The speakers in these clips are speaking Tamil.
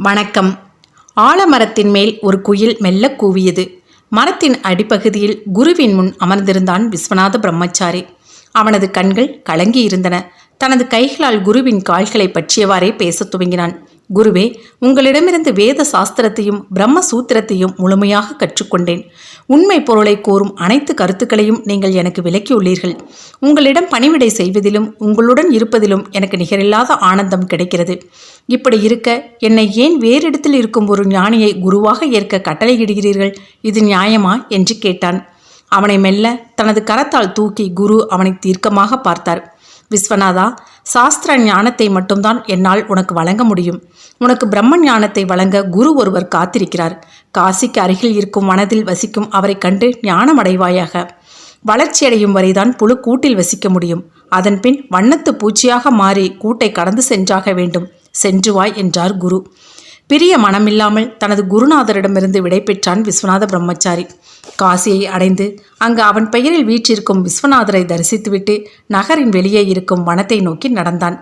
வணக்கம். ஆலமரத்தின் மேல் ஒரு குயில் மெல்ல கூவியது. மரத்தின் அடிப்பகுதியில் குருவின் முன் அமர்ந்திருந்தான் விஸ்வநாத பிரம்மச்சாரி. அவனது கண்கள் கலங்கியிருந்தன. தனது கைகளால் குருவின் கால்களை பற்றியவாறே பேசத் துவங்கினான். குருவே உங்களிடமிருந்து வேத சாஸ்திரத்தையும் பிரம்ம சூத்திரத்தையும் முழுமையாக கற்றுக்கொண்டேன். உண்மை பொருளை கோரும் அனைத்து கருத்துக்களையும் நீங்கள் எனக்கு விளக்கியுள்ளீர்கள். உங்களிடம் பணிவிடை செய்வதிலும் உங்களுடன் இருப்பதிலும் எனக்கு நிகரில்லாத ஆனந்தம் கிடைக்கிறது. இப்படி இருக்க என்னை ஏன் வேறு இடத்தில் இருக்கும் ஒரு ஞானியை குருவாக ஏற்க கட்டளையிடுகிறீர்கள்? இது நியாயமா? என்று கேட்டான். அவனை மெல்ல தனது கரத்தால் தூக்கி குரு அவனை தீர்க்கமாக பார்த்தார். விஸ்வநாதா சாஸ்திர ஞானத்தை மட்டும்தான் என்னால் உனக்கு வழங்க முடியும். உனக்கு பிரம்ம ஞானத்தை வழங்க குரு ஒருவர் காத்திருக்கிறார். காசிக்கு அருகில் இருக்கும் மனதில் வசிக்கும் அவரை கண்டு ஞானமடைவாயாக வளர்ச்சியடையும் வரைதான் புழு கூட்டில் வசிக்க முடியும். அதன்பின் வண்ணத்து பூச்சியாக மாறி கூட்டை கடந்து சென்றாக வேண்டும். சென்று வாய் என்றார் குரு. பிரிய மனமில்லாமல் தனது குருநாதரிடமிருந்து விடைபெற்றான் விஸ்வநாத பிரம்மச்சாரி. காசியை அடைந்து அங்கு அவன் பெயரில் வீற்றிருக்கும் விஸ்வநாதரை தரிசித்துவிட்டு நகரின் வெளியே இருக்கும் வனத்தை நோக்கி நடந்தான்.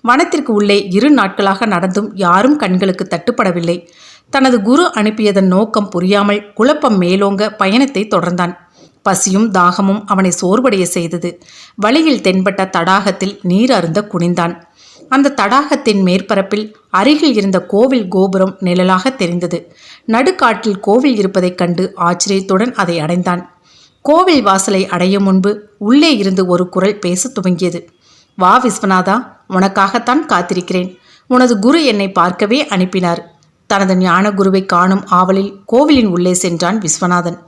வனத்திற்கு உள்ளே இரு நாட்களாக நடந்தும் யாரும் கண்களுக்கு தட்டுப்படவில்லை. தனது குரு அனுப்பியதன் நோக்கம் புரியாமல் குழப்பம் மேலோங்க பயணத்தை தொடர்ந்தான். பசியும் தாகமும் அவனை சோர்வடைய செய்தது. வழியில் தென்பட்ட தடாகத்தில் நீர் அருந்த குனிந்தான். அந்த தடாகத்தின் மேற்பரப்பில் அருகில் இருந்த கோவில் கோபுரம் நிழலாக தெரிந்தது. நடுக்காட்டில் கோவில் இருப்பதைக் கண்டு ஆச்சரியத்துடன் அதை அடைந்தான். கோவில் வாசலை அடையும் முன்பு உள்ளே இருந்து ஒரு குரல் பேசத் துவங்கியது. வா விஸ்வநாதா உனக்காகத்தான் காத்திருக்கிறேன். உனது குரு என்னை பார்க்கவே அனுப்பினார். தனது ஞான குருவை காணும் ஆவலில் கோவிலின் உள்ளே சென்றான் விஸ்வநாதன்.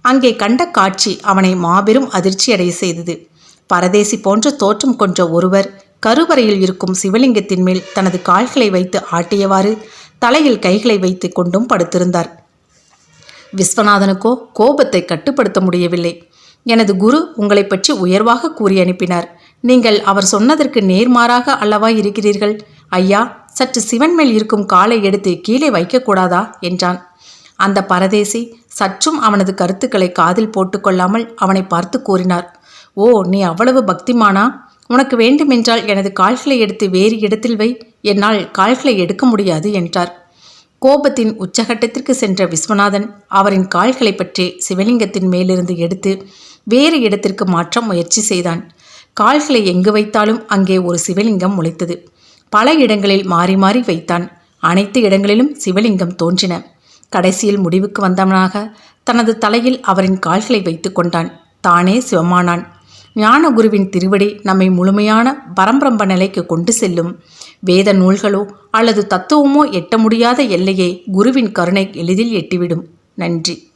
அங்கே கண்ட காட்சி அவனை மாபெரும் அதிர்ச்சியடைய செய்தது. பரதேசி போன்ற தோற்றம் கொண்ட ஒருவர் கருவறையில் இருக்கும் சிவலிங்கத்தின் மேல் தனது கால்களை வைத்து ஆட்டியவாறு தலையில் கைகளை வைத்து கொண்டும் படுத்திருந்தார். விஸ்வநாதனுக்கோ கோபத்தை கட்டுப்படுத்த முடியவில்லை. எனது குரு உங்களை பற்றி உயர்வாக கூறி அனுப்பினார். நீங்கள் அவர் சொன்னதற்கு நேர்மாறாக அல்லவா இருக்கிறீர்கள்? ஐயா சற்று சிவன் மேல் இருக்கும் காலை எடுத்து கீழே வைக்கக்கூடாதா என்றான். அந்த பரதேசி சற்றும் அவனது கருத்துக்களை காதில் போட்டுக்கொள்ளாமல் அவனை பார்த்து கூறினார். ஓ நீ அவ்வளவு பக்திமானா? உனக்கு வேண்டுமென்றால் எனது கால்களை எடுத்து வேறு இடத்தில் வை. என்னால் கால்களை எடுக்க முடியாது என்றார். கோபத்தின் உச்சகட்டத்திற்கு சென்ற விஸ்வநாதன் அவரின் கால்களை பற்றி சிவலிங்கத்தின் மேலிருந்து எடுத்து வேறு இடத்திற்கு மாற்ற முயற்சி செய்தான். கால்களை எங்கு வைத்தாலும் அங்கே ஒரு சிவலிங்கம் முளைத்தது. பல இடங்களில் மாறி மாறி வைத்தான். அனைத்து இடங்களிலும் சிவலிங்கம் தோன்றின. கடைசியில் முடிவுக்கு வந்தவனாக தனது தலையில் அவரின் கால்களை வைத்து கொண்டான். தானே சிவமானான். ஞானகுருவின் திருவடி நம்மை முழுமையான பரம்பிரம்ப நிலைக்கு கொண்டு செல்லும். வேத நூல்களோ அல்லது தத்துவமோ எட்ட முடியாத எல்லையை குருவின் கருணை எளிதில் எட்டிவிடும். நன்றி.